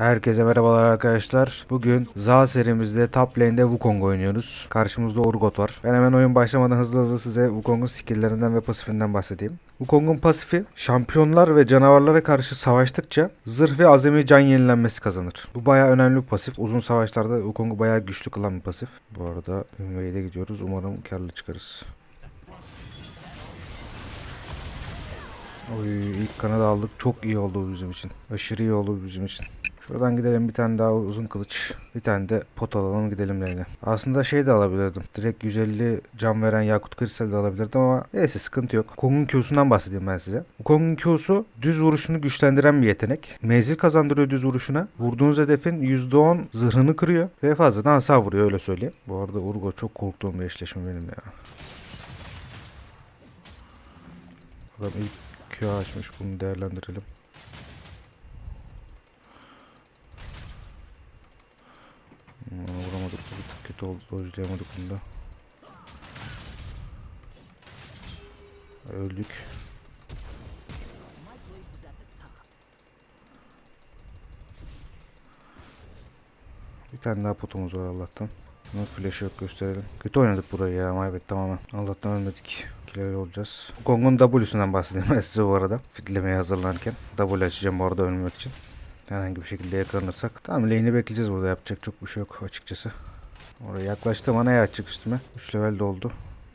Herkese merhabalar arkadaşlar. Bugün Za serimizde top lane'de Wukong oynuyoruz. Karşımızda Urgot var. Ben hemen oyun başlamadan hızlı hızlı size Wukong'un skill'lerinden ve pasifinden bahsedeyim. Wukong'un pasifi şampiyonlar ve canavarlara karşı savaştıkça zırh ve azami can yenilenmesi kazanır. Bu bayağı önemli bir pasif. Uzun savaşlarda Wukong'u bayağı güçlü kılan bir pasif. Bu arada Invade'e gidiyoruz. Umarım karlı çıkarız. Oy ilk kanadı aldık. Çok iyi oldu bizim için. Aşırı iyi oldu bizim için. Şuradan gidelim bir tane daha uzun kılıç. Bir tane de pot alalım gidelim lane'e. Aslında şey de alabilirdim. Direkt 150 can veren Yakut Kristal de alabilirdim ama neyse sıkıntı yok. Kong'un Q'sundan bahsedeyim ben size. Kong'un Q'su düz vuruşunu güçlendiren bir yetenek. Menzil kazandırıyor düz vuruşuna. Vurduğunuz hedefin %10 zırhını kırıyor ve fazladan hasar vuruyor öyle söyleyeyim. Bu arada Urgo çok korktuğum bir eşleşme benim ya. Adam ilk Q açmış bunu değerlendirelim. Hmm, vuramadık kötü oldu. Dojlayamadık bunu da. Öldük. Bir tane daha potumuz var Allah'tan. Bunun flash yok gösterelim. Kötü oynadık burayı ya maybet tamamen. Allah'tan ölmedik. Kiler olacağız. Kong'un W'sundan bahsedeyim ben size bu arada. Fitlemeye hazırlanırken. W açacağım bu arada ölmemek için. Herhangi bir şekilde yakalanırsak. Tamam lane'i bekleyeceğiz burada yapacak çok bir şey yok açıkçası. Oraya yaklaştım ana açacak üstüme. 3 level de oldu.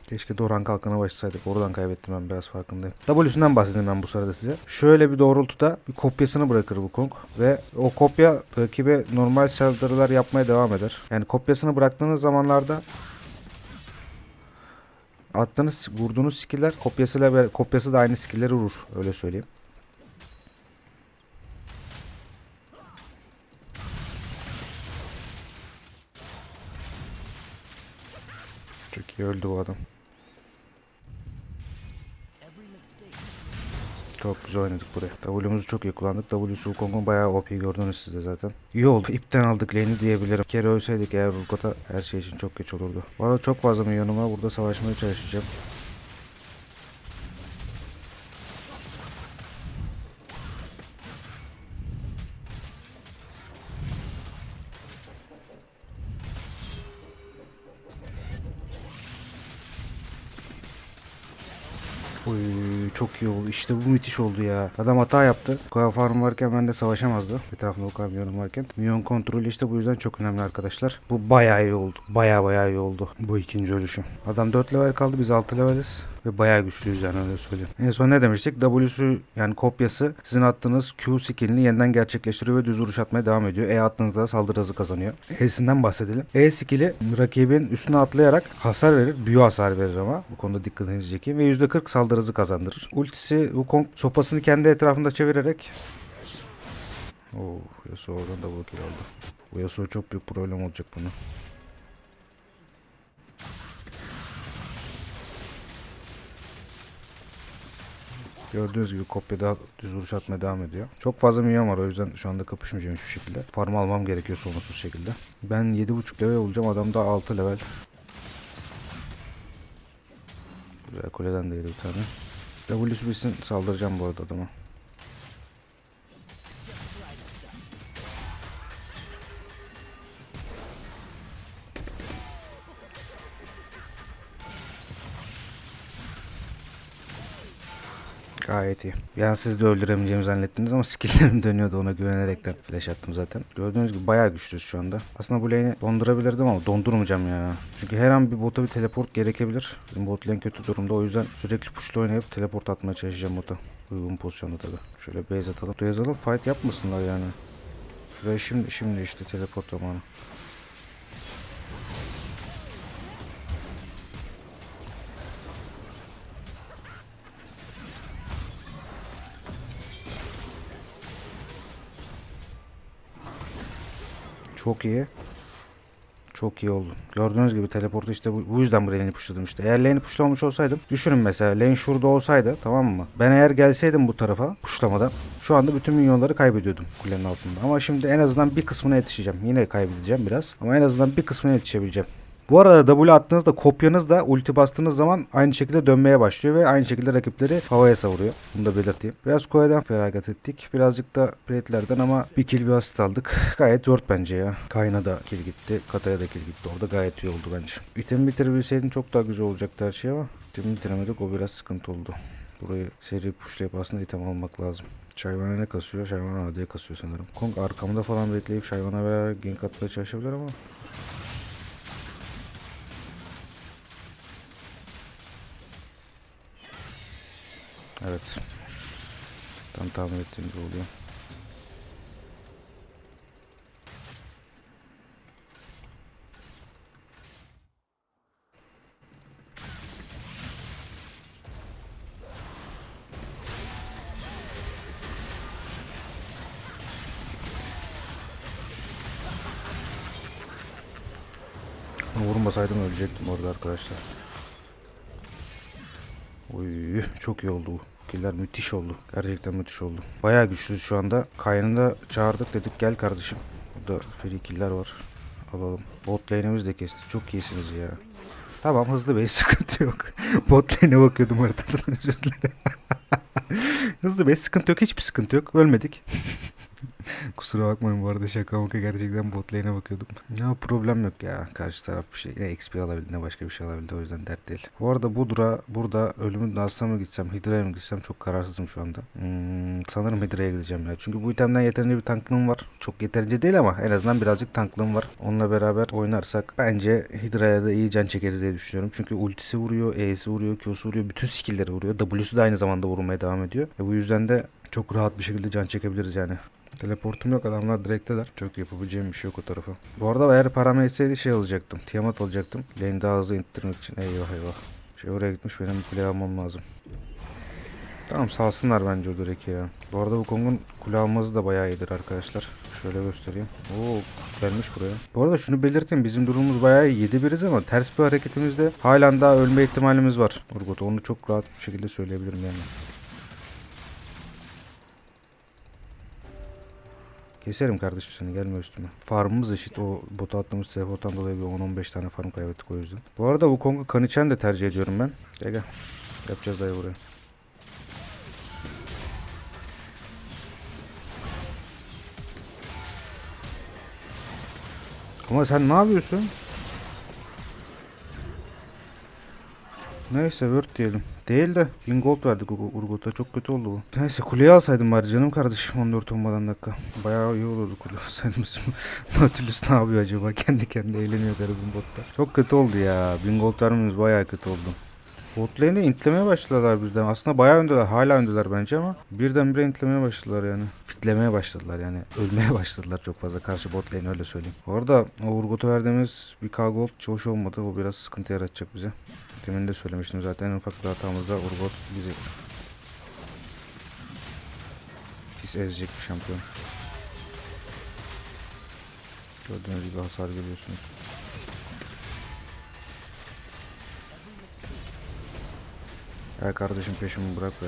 Keşke Doran kalkana başlasaydık. Oradan kaybettim ben biraz farkındayım. W'sünden bahsedeyim ben bu sırada size. Şöyle bir doğrultuda bir kopyasını bırakır bu Kong. Ve o kopya rakibe normal saldırılar yapmaya devam eder. Yani kopyasını bıraktığınız zamanlarda attığınız vurduğunuz skiller kopyasıyla kopyası da aynı skilleri vurur. Öyle söyleyeyim. İyi öldü bu adam. Çok güzel oynadık buraya. W'muzu çok iyi kullandık. W'su Wukong'un bayağı OP gördünüz siz de zaten. İyi oldu. İpten aldık lane'i diyebilirim. Bir kere ölseydik eğer Urgot'a her şey için çok geç olurdu. Bu arada çok fazla milyonum var. Burada savaşmaya çalışacağım. İşte bu müthiş oldu ya. Adam hata yaptı. Kadar farm varken ben de savaşamazdı. Etrafında bu kadar milyonum varken. Milyon kontrolü işte bu yüzden çok önemli arkadaşlar. Bu bayağı iyi oldu. Bayağı bayağı iyi oldu. Bu ikinci ölüşü. Adam 4 level kaldı. Biz 6 leveliz. Ve bayağı güçlüyüz yani öyle söyleyeyim. En son ne demiştik? W'su yani kopyası sizin attığınız Q skillini yeniden gerçekleştiriyor ve düz vuruş atmaya devam ediyor. E attığınızda saldırı hızı kazanıyor. E'sinden bahsedelim. E skilli rakibin üstüne atlayarak hasar verir. Büyü hasar verir ama. Bu konuda dikkatinizi çekeyim. Ve %40 saldırı hızı kazandırır. Ultisi Wukong sopasını kendi etrafında çevirerek Oo, Yasuo oradan da kill aldı. Bu Yasuo çok büyük problem olacak bunu. Gördüğünüz gibi kopyada düz vuruş atmaya devam ediyor. Çok fazla milyon var o yüzden şu anda kapışmayacağım hiçbir şekilde. Farm almam gerekiyor sorunsuz şekilde. Ben 7.5 level olacağım adam da 6 level. Güzel kuleden de bir tane. Bitsin saldıracağım bu arada adama. Gayet iyi. Yani siz de öldüremeyeceğimi zannettiniz ama skilllerim dönüyordu ona güvenerekten flash attım zaten. Gördüğünüz gibi bayağı güçlüyüz şu anda. Aslında bu lane'i dondurabilirdim ama dondurmayacağım ya. Çünkü her an bir bota bir teleport gerekebilir. Bizim bot lane kötü durumda o yüzden sürekli push'la oynayıp teleport atmaya çalışacağım bota. Uygun pozisyonda tabi. Şöyle base atalım. Buraya yazalım fight yapmasınlar yani. Şuraya şimdi, şimdi işte teleport zamanı. Çok iyi. Çok iyi oldu. Gördüğünüz gibi teleportu işte bu, bu yüzden bu lane'i pushladım işte. Eğer lane'i pushlamamış olsaydım düşünün mesela lane şurada olsaydı tamam mı? Ben eğer gelseydim bu tarafa pushlamadan şu anda bütün minyonları kaybediyordum kulenin altında. Ama şimdi en azından bir kısmına yetişeceğim. Yine kaybedeceğim biraz ama en azından bir kısmına yetişebileceğim. Bu arada W attığınızda kopyanız da ulti bastığınız zaman aynı şekilde dönmeye başlıyor ve aynı şekilde rakipleri havaya savuruyor. Bunu da belirteyim. Biraz Koya'dan feragat ettik. Birazcık da Plate'lerden ama bir kill bir asist aldık. Gayet zor bence ya. Kayna da kill gitti. Kataya da kill gitti. Orada gayet iyi oldu bence. İtemi bitirebilseydin çok daha güzel olacaktı her şey ama itemi bitiremedik. O biraz sıkıntı oldu. Burayı seri pushlayıp aslında item almak lazım. Şayvana ne kasıyor? Şayvana AD'ye kasıyor sanırım. Kong arkamda falan bekleyip Şayvana beraber gank atmaya çalışabilir ama Evet. Tam tahmin ettiğim gibi oluyor. Vurmasaydım ölecektim orada arkadaşlar. Çok iyi oldu bu. Killer müthiş oldu. Gerçekten müthiş oldu. Bayağı güçlü şu anda. Kaynını da çağırdık dedik gel kardeşim. Burada free killer var. Alalım. Bot lane'imiz de kesti. Çok iyisiniz ya. Tamam hızlı base sıkıntı yok. Bot lane'e bakıyordum haritadan özür dilerim. hızlı base sıkıntı yok. Hiçbir sıkıntı yok. Ölmedik. Kusura bakmayın bu arada şaka maka gerçekten bot lane'e bakıyordum. Ya problem yok ya. Karşı taraf bir şey ne XP alabildi ne başka bir şey alabildi o yüzden dert değil. Bu arada Budra burada ölümün dansına mı gitsem Hydra'ya mı gitsem çok kararsızım şu anda. Hmm, sanırım Hydra'ya gideceğim ya. Çünkü bu itemden yeterince bir tanklığım var. Çok yeterince değil ama en azından birazcık tanklığım var. Onunla beraber oynarsak bence Hydra'ya da iyi can çekeriz diye düşünüyorum. Çünkü ultisi vuruyor, E'si vuruyor, Q'su vuruyor. Bütün skill'leri vuruyor. W'su da aynı zamanda vurmaya devam ediyor. E bu yüzden de çok rahat bir şekilde can çekebiliriz yani. Teleportum yok adamlar direkteler. Çok yapabileceğim bir şey yok o tarafa. Bu arada eğer param yetseydi şey alacaktım. Tiamat alacaktım. Lane daha hızlı indirmek için. Eyvah eyvah. Şey oraya gitmiş benim kule almam lazım. Tamam salsınlar bence o direkt ya. Bu arada bu Kong'un kule alması da bayağı iyidir arkadaşlar. Şöyle göstereyim. Oo gelmiş buraya. Bu arada şunu belirteyim bizim durumumuz bayağı iyi. 7 biriz ama ters bir hareketimizde halen daha ölme ihtimalimiz var. Urgot onu çok rahat bir şekilde söyleyebilirim yani. Keserim kardeşim seni gelme üstüme. Farmımız eşit. O bota attığımız teleporttan dolayı bir 10-15 tane farm kaybettik o yüzden. Bu arada bu Kong'u Kanichen de tercih ediyorum ben. Gel gel. Yapacağız dayı buraya. Ama sen ne yapıyorsun? Neyse Word diyelim. Değil de 1000 gold verdik Ur- Urgot'a. Çok kötü oldu bu. Neyse kuleyi alsaydım bari canım kardeşim 14 olmadan dakika. Bayağı iyi olurdu kule alsaydım. Nautilus ne yapıyor acaba? Kendi kendine eğleniyor garibim botta. Çok kötü oldu ya. 1000 gold vermemiz bayağı kötü oldu. Bot lane'de intlemeye başladılar birden. Aslında bayağı öndeler. Hala öndeler bence ama birdenbire intlemeye başladılar yani. Fitlemeye başladılar yani. Ölmeye başladılar çok fazla. Karşı bot öyle söyleyeyim. Bu arada o Urgot'a verdiğimiz bir K gold hiç hoş olmadı. O biraz sıkıntı yaratacak bize. Demin de söylemiştim zaten. En ufak bir hatamızda Urgot bizi pis ezecek bir şampiyon. Gördüğünüz gibi hasar görüyorsunuz. Ya kardeşim peşimi bırak be.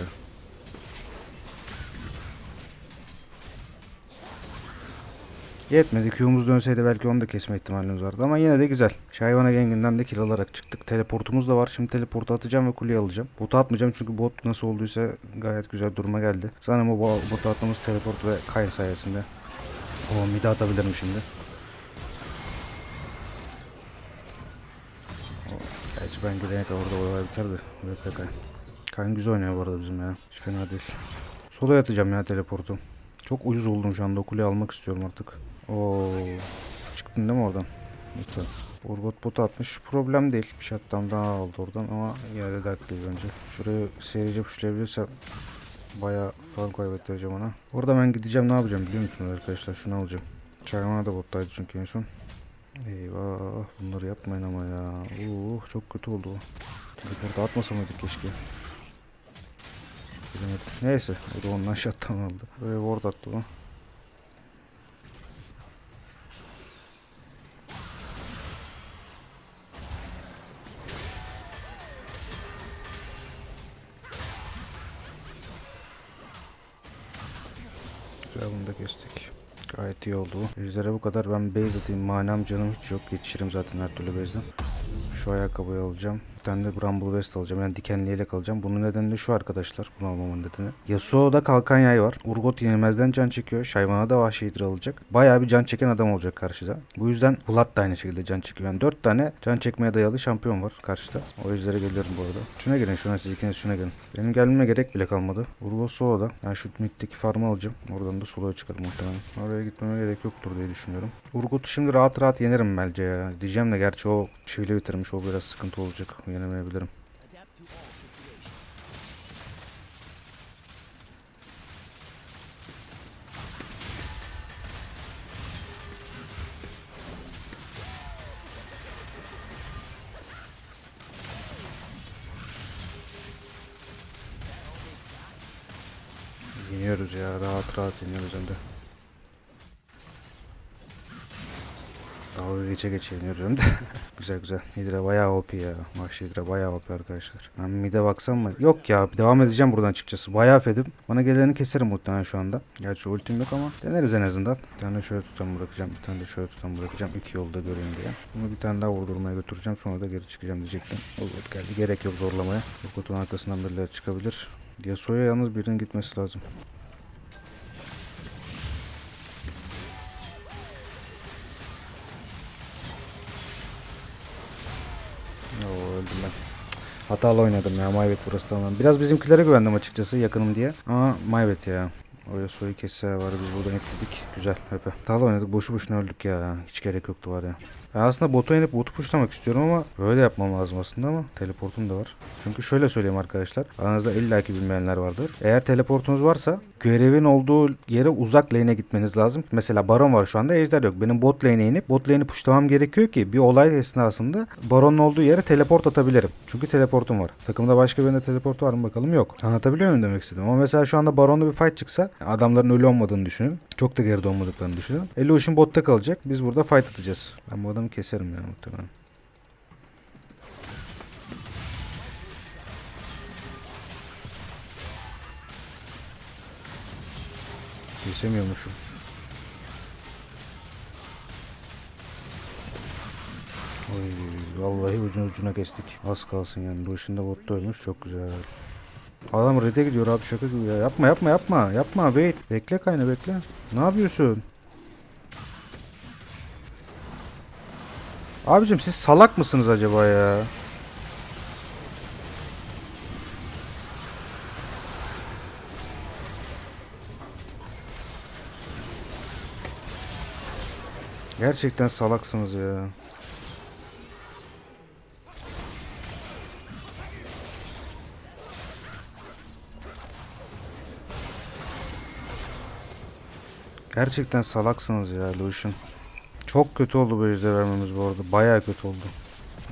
Yetmedi. Q'muz dönseydi belki onu da kesme ihtimalimiz vardı ama yine de güzel. Şayvana genginden de kill alarak çıktık. Teleportumuz da var. Şimdi teleportu atacağım ve kuleyi alacağım. Botu atmayacağım çünkü bot nasıl olduysa gayet güzel duruma geldi. Sanırım o bo- botu atmamız teleport ve Kayn sayesinde. O midi atabilirim şimdi. Gerçi ben gidene kadar orada olay biterdi. VP Kayn güzel oynuyor bu arada bizim ya. Hiç fena değil. Sola atacağım ya teleportu. Çok ucuz oldum şu anda. O almak istiyorum artık. Oo. Çıktın değil mi oradan? Lütfen. Urgot botu atmış. Problem değil. Bir shutdown daha aldı oradan ama yine de dert değil bence. Şurayı seyirci puşlayabilirsem bayağı farm kaybettireceğim ona. Orada ben gideceğim ne yapacağım biliyor musunuz arkadaşlar? Şunu alacağım. Çaymana da bottaydı çünkü en son. Eyvah bunları yapmayın ama ya. Uh, çok kötü oldu o. Teleportu atmasa mıydık keşke. Bilemedim. Neyse. O da ondan shutdown aldı. Böyle ward attı o. Güzel bunu da kestik. Gayet iyi oldu. Ejder'e bu kadar. Ben base atayım. Manam canım hiç yok. Yetişirim zaten her türlü base'den. Şu ayakkabıyı alacağım. Tane de Bramble Vest alacağım. Yani dikenli yelek alacağım. Bunun nedeni de şu arkadaşlar. Bunu almamın nedeni. Yasuo'da kalkan yay var. Urgot yenilmezden can çekiyor. Şayvana da vahşi hidra alacak. Bayağı bir can çeken adam olacak karşıda. Bu yüzden Vlad da aynı şekilde can çekiyor. Yani 4 tane can çekmeye dayalı şampiyon var karşıda. O yüzlere gelirim bu arada. Şuna gelin şuna siz ikiniz şuna gelin. Benim gelmeme gerek bile kalmadı. Urgot Solo'da. Yani şu middeki farmı alacağım. Oradan da soloya çıkarım muhtemelen. Oraya gitmeme gerek yoktur diye düşünüyorum. Urgot'u şimdi rahat rahat yenerim bence ya. Diyeceğim de gerçi o çivili bitirmiş. O biraz sıkıntı olacak. Yenemeyebilirim. Yeniyoruz ya. Rahat rahat yeniyoruz hem de. Geçe geçe de. güzel güzel. Hidra bayağı OP ya. Vahşi Hidra bayağı OP arkadaşlar. Ben mid'e baksam mı? Yok ya. Devam edeceğim buradan açıkçası. Bayağı fedim. Bana geleni keserim muhtemelen şu anda. Gerçi ultim yok ama deneriz en azından. Bir tane şöyle tutan bırakacağım. Bir tane de şöyle tutan bırakacağım. İki yolda göreyim diye. Bunu bir tane daha vurdurmaya götüreceğim. Sonra da geri çıkacağım diyecektim. Olur geldi. Gerek yok zorlamaya. Bu kutunun arkasından birileri çıkabilir. Yasuo'ya yalnız birinin gitmesi lazım. Öldüm ben. Hatalı oynadım ya Maybet burası tamamen. Biraz bizimkilere güvendim açıkçası yakınım diye. Ama Maybet ya. Oraya soyu kesse var biz buradan ekledik. Güzel Pepe. Hatalı oynadık boşu boşuna öldük ya. Hiç gerek yoktu var ya. Ben aslında bota inip botu pushlamak istiyorum ama böyle yapmam lazım aslında ama teleportum da var. Çünkü şöyle söyleyeyim arkadaşlar. Aranızda illaki bilmeyenler vardır. Eğer teleportunuz varsa görevin olduğu yere uzak lane'e gitmeniz lazım. Mesela baron var şu anda ejder yok. Benim bot lane'e inip bot lane'i pushlamam gerekiyor ki bir olay esnasında baronun olduğu yere teleport atabilirim. Çünkü teleportum var. Takımda başka birinde teleport var mı bakalım yok. Anlatabiliyor muyum demek istedim. Ama mesela şu anda baronda bir fight çıksa adamların ölü olmadığını düşünün. Çok da geride olmadıklarını düşünün. Elution botta kalacak. Biz burada fight atacağız. Ben bu adamı keserim ya muhtemelen. Kesemiyormuşum. Oy, vallahi ucun ucuna kestik. Az kalsın yani. Bu işinde botta ölmüş. Çok güzel. Adam red'e gidiyor abi şaka gibi ya. Yapma yapma yapma. Yapma wait. Bekle kayna bekle. Ne yapıyorsun? Abicim siz salak mısınız acaba ya? Gerçekten salaksınız ya. Gerçekten salaksınız ya Lucian. Çok kötü oldu bu ejder vermemiz bu arada. Bayağı kötü oldu.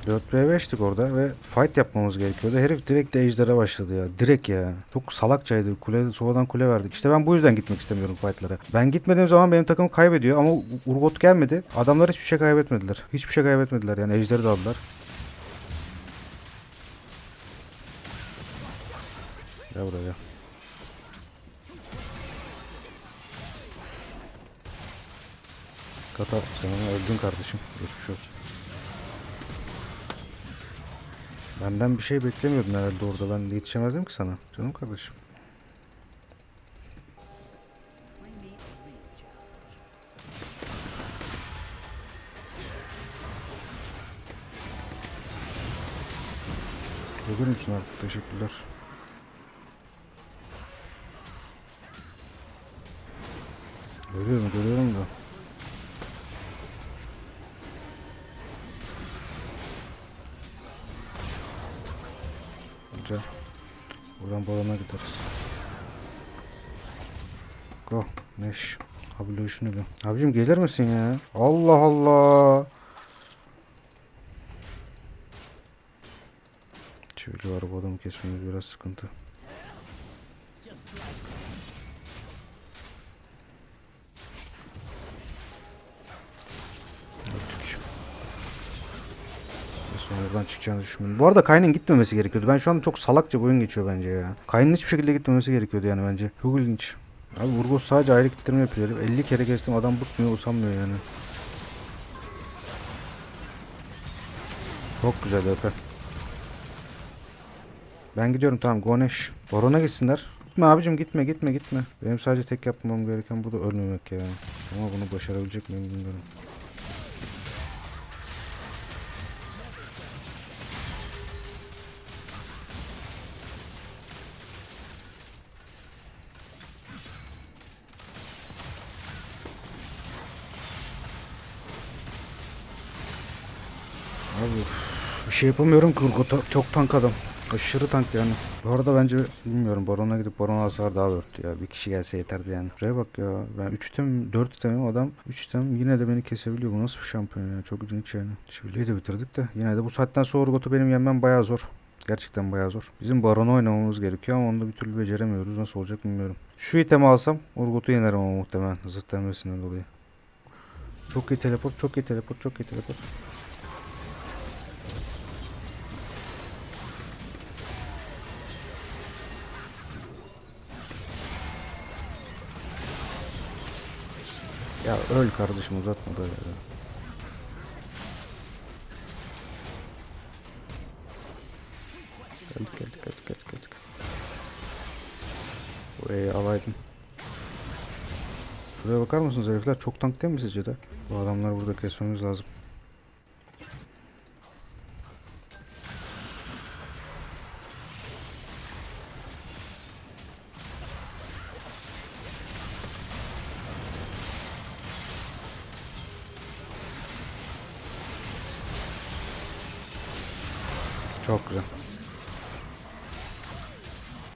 4v5'tik orada ve fight yapmamız gerekiyordu. Herif direkt de ejdere başladı ya. Direkt ya. Çok salakçaydı. Kule, sonradan kule verdik. İşte ben bu yüzden gitmek istemiyorum fightlara. Ben gitmediğim zaman benim takım kaybediyor ama Urgot gelmedi. Adamlar hiçbir şey kaybetmediler. Hiçbir şey kaybetmediler yani ejderi de aldılar. Gel buraya. Kata sen ona öldün kardeşim. Geçmiş olsun. Benden bir şey beklemiyordun herhalde orada. Ben yetişemezdim ki sana. Canım kardeşim. Ölür müsün artık? Teşekkürler. Görüyorum, görüyorum da. Güzel. Buradan balona gideriz. Go. Neş. Abi şunu bir. Abicim gelir misin ya? Allah Allah. Çivili var bu adamı kesmemiz biraz sıkıntı. Çıkacağını düşünmüyorum. Bu arada Kayn'ın gitmemesi gerekiyordu. Ben şu anda çok salakça bir oyun geçiyor bence ya. Kayn'ın hiçbir şekilde gitmemesi gerekiyordu yani bence. Çok ilginç. Abi Urgos sadece ayrı kitlerimi yapıyor. herif. 50 kere kestim adam bıkmıyor usanmıyor yani. Çok güzel öpe. Ben gidiyorum tamam Goneş. Baron'a gitsinler. Gitme abicim gitme gitme gitme. Benim sadece tek yapmam gereken burada ölmemek ya. Ama bunu başarabilecek miyim bilmiyorum. Şey yapamıyorum ki. Çok tank adam. Aşırı tank yani. Bu arada bence bilmiyorum Baron'a gidip Baron hasar daha örtü ya. Bir kişi gelse yeterdi yani. Şuraya bak ya. Ben 3 item 4 itemim adam 3 item yine de beni kesebiliyor. Bu nasıl bir şampiyon ya. Çok ilginç yani. Çiviliyi de bitirdik de. Yine de bu saatten sonra Urgot'u benim yenmem bayağı zor. Gerçekten bayağı zor. Bizim Baron'u oynamamız gerekiyor ama onu da bir türlü beceremiyoruz. Nasıl olacak bilmiyorum. Şu itemi alsam Urgot'u yenerim ama muhtemelen. Denmesinden dolayı. Çok iyi teleport, çok iyi teleport, çok iyi teleport. Ya öl kardeşim uzatma da ya. Geldik geldik geldik geldik geldik. Burayı alaydım. Şuraya bakar mısınız herifler? Çok tank değil mi sizce de? Bu adamları burada kesmemiz lazım. Çok güzel.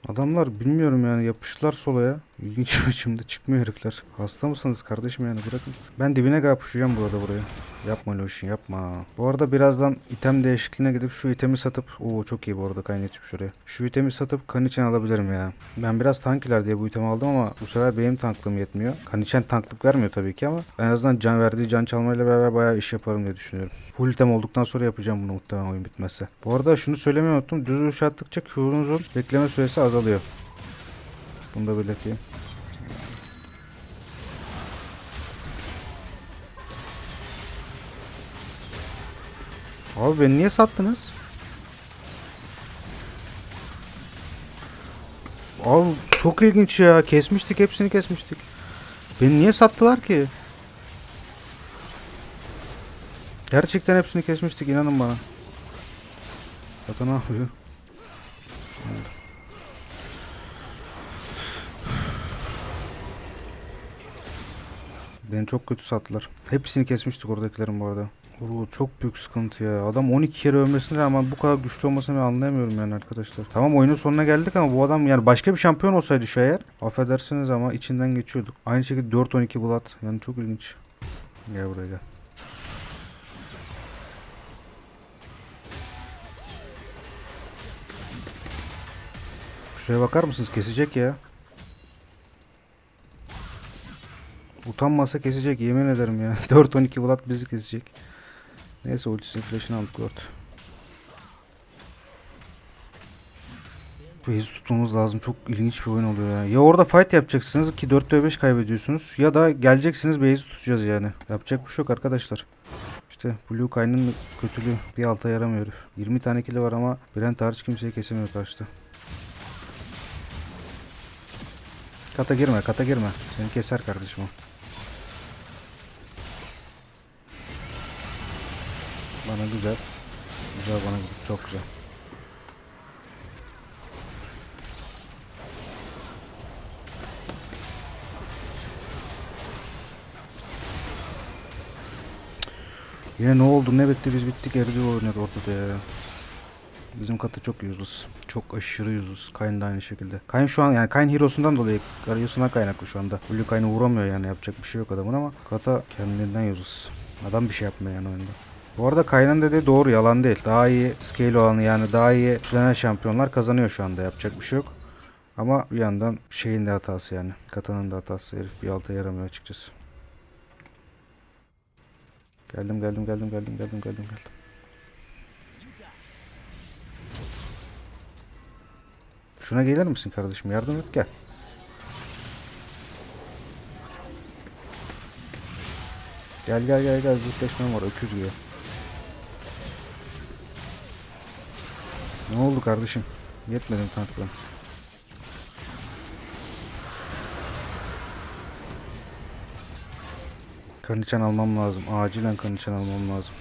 Adamlar bilmiyorum yani yapıştılar solaya. İlginç biçimde çıkmıyor herifler. Hasta mısınız kardeşim yani bırakın. Ben dibine kadar puşacağım bu arada buraya. Yapma Loşin yapma. Bu arada birazdan item değişikliğine gidip şu itemi satıp Oo çok iyi bu arada kaynatayım şuraya. Şu itemi satıp kan için alabilirim ya. Ben biraz tankiler diye bu itemi aldım ama bu sefer benim tanklığım yetmiyor. Kan için tanklık vermiyor tabii ki ama en azından can verdiği can çalmayla beraber bayağı iş yaparım diye düşünüyorum. Full item olduktan sonra yapacağım bunu muhtemelen oyun bitmezse. Bu arada şunu söylemeyi unuttum. Düz uç attıkça Q'nuzun bekleme süresi azalıyor. Bunu da belirteyim. Abi beni niye sattınız? Abi çok ilginç ya. Kesmiştik hepsini kesmiştik. Beni niye sattılar ki? Gerçekten hepsini kesmiştik inanın bana. Zaten ne yapıyor? Beni çok kötü sattılar. Hepsini kesmiştik oradakilerin bu arada. Oo, çok büyük sıkıntı ya. Adam 12 kere ölmesine rağmen bu kadar güçlü olmasını ben anlayamıyorum yani arkadaşlar. Tamam oyunun sonuna geldik ama bu adam yani başka bir şampiyon olsaydı şu eğer affedersiniz ama içinden geçiyorduk. Aynı şekilde 4-12 Vlad. Yani çok ilginç. Gel buraya gel. Şuraya bakar mısınız? Kesecek ya. Utanmasa kesecek yemin ederim ya. 4-12 Vlad bizi kesecek. Neyse ultisini flash'ını aldık Lord. Bu hızı tutmamız lazım. Çok ilginç bir oyun oluyor ya. Ya orada fight yapacaksınız ki 4 5 kaybediyorsunuz. Ya da geleceksiniz base'i tutacağız yani. Yapacak bir şey yok arkadaşlar. İşte Blue Kayn'ın kötülüğü bir alta yaramıyor. 20 tane kili var ama Brent hariç kimseyi kesemiyor karşıda. Kata girme, kata girme. Seni keser kardeşim o. Bana güzel. Güzel bana. Çok güzel. Yine ne oldu ne bitti biz bittik eridi oynadı ortada ya. Bizim katı çok useless. Çok aşırı useless. Kayn da aynı şekilde. Kayn şu an yani Kayn hero'sundan dolayı Garyos'una kaynaklı şu anda. Blue Kayn'ı vuramıyor yani yapacak bir şey yok adamın ama kata kendinden useless. Adam bir şey yapmıyor yani oyunda. Bu arada Kaynan dediği doğru yalan değil. Daha iyi scale olanı yani daha iyi güçlenen şampiyonlar kazanıyor şu anda yapacak bir şey yok. Ama bir yandan şeyin de hatası yani. Katanın da hatası herif bir alta yaramıyor açıkçası. Geldim geldim geldim geldim geldim geldim geldim. Şuna gelir misin kardeşim? Yardım et gel. Gel gel gel gel zıpleşmem var öküz gibi. Ne oldu kardeşim? Yetmedi mi tankla? Kaniçan almam lazım. Acilen kaniçan almam lazım.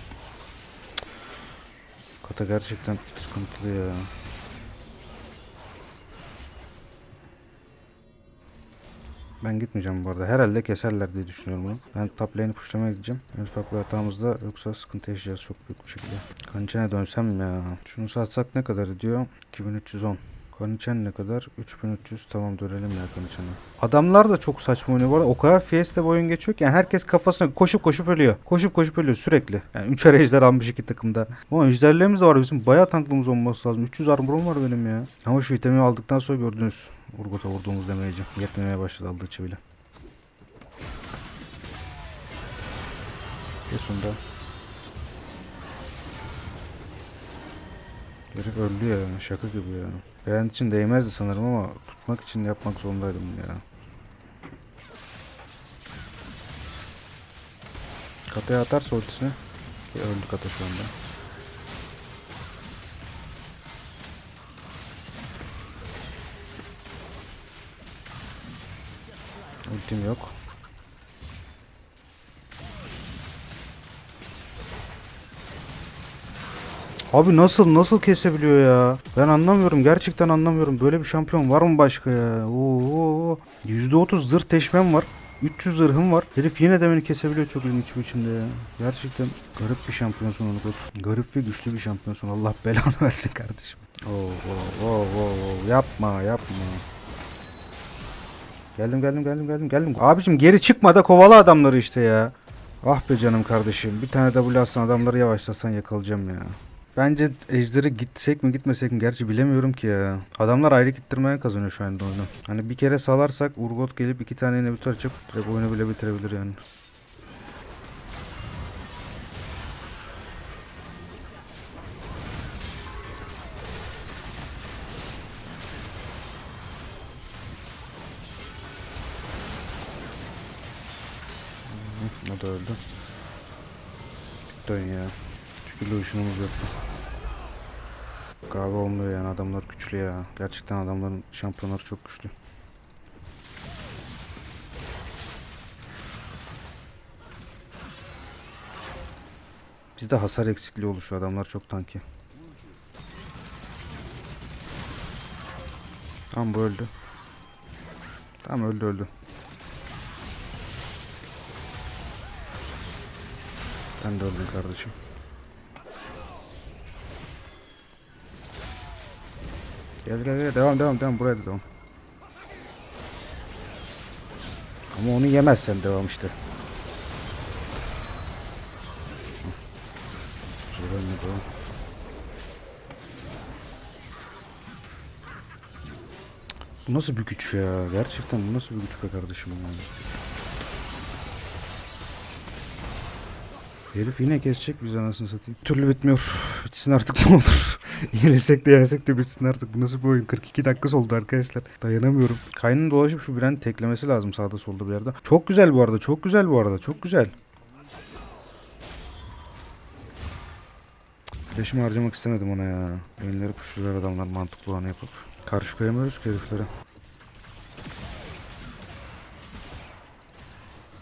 Kata gerçekten sıkıntılı ya. Ben gitmeyeceğim bu arada. Herhalde keserler diye düşünüyorum bunu. Ben top lane'i pushlamaya gideceğim. En ufak bir hatamızda yoksa sıkıntı yaşayacağız çok büyük bir şekilde. Kaniçen'e dönsem ya? Şunu satsak ne kadar ediyor? 2310. Kaniçen ne kadar? 3300. Tamam dönelim ya Kaniçen'e. Adamlar da çok saçma oynuyor. Bu arada o kadar fiesta bir oyun geçiyor ki yani herkes kafasına koşup koşup ölüyor. Koşup koşup ölüyor sürekli. Yani 3 ara ejder almış iki takımda. Ama ejderlerimiz de var bizim. Bayağı tanklımız olması lazım. 300 armorum var benim ya. Ama şu itemi aldıktan sonra gördünüz. Urgot'a vurduğumuz demeyeceğim. Yetmemeye başladı aldığı çiviyle. Geç onda. Herif öldü ya. Şaka gibi ya. Beğen için değmezdi sanırım ama tutmak için yapmak zorundaydım ya. Kataya atarsa ultisini. Ki öldü kata şu anda. Ultim yok. Abi nasıl nasıl kesebiliyor ya? Ben anlamıyorum. Gerçekten anlamıyorum. Böyle bir şampiyon var mı başka ya? Oo. %30 zırh teşmem var. 300 zırhım var. Herif yine de beni kesebiliyor çok ilginç bir biçimde ya. Gerçekten garip bir şampiyonsun Onukut. Garip ve güçlü bir şampiyonsun. Allah belanı versin kardeşim. Oo, oo, oo, oo. Yapma yapma. Geldim geldim geldim geldim geldim. Abicim geri çıkma da kovala adamları işte ya. Ah be canım kardeşim. Bir tane W atsan adamları yavaşlasan yakalayacağım ya. Bence ejderi gitsek mi gitmesek mi gerçi bilemiyorum ki ya. Adamlar ayrı gittirmeye kazanıyor şu anda oyunu. Hani bir kere salarsak Urgot gelip iki tane inhibitor açıp direkt oyunu bile bitirebilir yani. O da öldü. Dön ya. Çünkü Lucian'ımız yoktu. Kahve olmuyor yani adamlar güçlü ya. Gerçekten adamların şampiyonları çok güçlü. Bizde hasar eksikliği oluşuyor. Adamlar çok tanki. Tamam bu öldü. Tamam öldü öldü. Ben de öldüm kardeşim. Gel gel gel devam devam devam buraya da devam. Ama onu yemezsen devam işte. Önüne devam. Bu nasıl bir güç ya? Gerçekten bu nasıl bir güç be kardeşim yani. Herif yine kesecek bizi anasını satayım. Türlü bitmiyor. Bitsin artık ne olur. Yenilsek de yensek de bitsin artık. Bu nasıl bir oyun? 42 dakika oldu arkadaşlar. Dayanamıyorum. Kaynın dolaşıp şu Brent teklemesi lazım sağda solda bir yerde. Çok güzel bu arada. Çok güzel bu arada. Çok güzel. Flash'ımı harcamak istemedim ona ya. Oyunları puşlular adamlar mantıklı olanı yapıp. Karşı koyamıyoruz ki heriflere.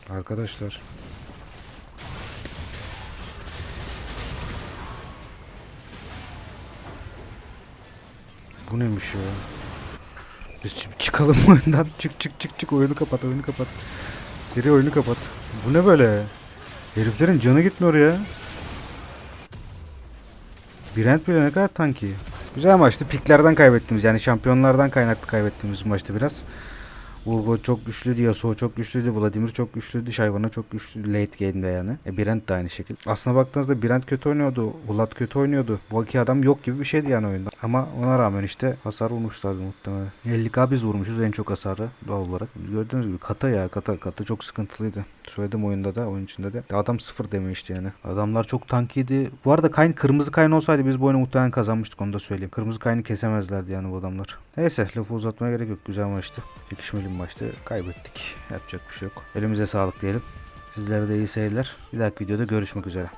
Arkadaşlar. Bu neymiş ya? Biz çı- çıkalım oyundan. Çık çık çık çık oyunu kapat oyunu kapat. Seri oyunu kapat. Bu ne böyle? Heriflerin canı gitmiyor ya. Brent bile ne kadar tanki. Güzel maçtı. Piklerden kaybettiğimiz yani şampiyonlardan kaynaklı kaybettiğimiz maçtı biraz. Urgo çok güçlüydü, Yasuo çok güçlüydü, Vladimir çok güçlüydü, Shyvana çok güçlüydü late game'de yani. E Brent de aynı şekilde. Aslına baktığınızda Brent kötü oynuyordu, Vlad kötü oynuyordu. Bu iki adam yok gibi bir şeydi yani oyunda. Ama ona rağmen işte hasar vurmuşlardı muhtemelen. 50k biz vurmuşuz en çok hasarı doğal olarak. Gördüğünüz gibi kata ya kata kata çok sıkıntılıydı. Söyledim oyunda da oyun içinde de. Adam sıfır demişti yani. Adamlar çok tankiydi. Bu arada kayn kırmızı kayn olsaydı biz bu oyunu muhtemelen kazanmıştık onu da söyleyeyim. Kırmızı kaynı kesemezlerdi yani bu adamlar. Neyse lafı uzatmaya gerek yok. Güzel maçtı. Çekişmeli bir maçta kaybettik. Yapacak bir şey yok. Elimize sağlık diyelim. Sizlere de iyi seyirler. Bir dahaki videoda görüşmek üzere.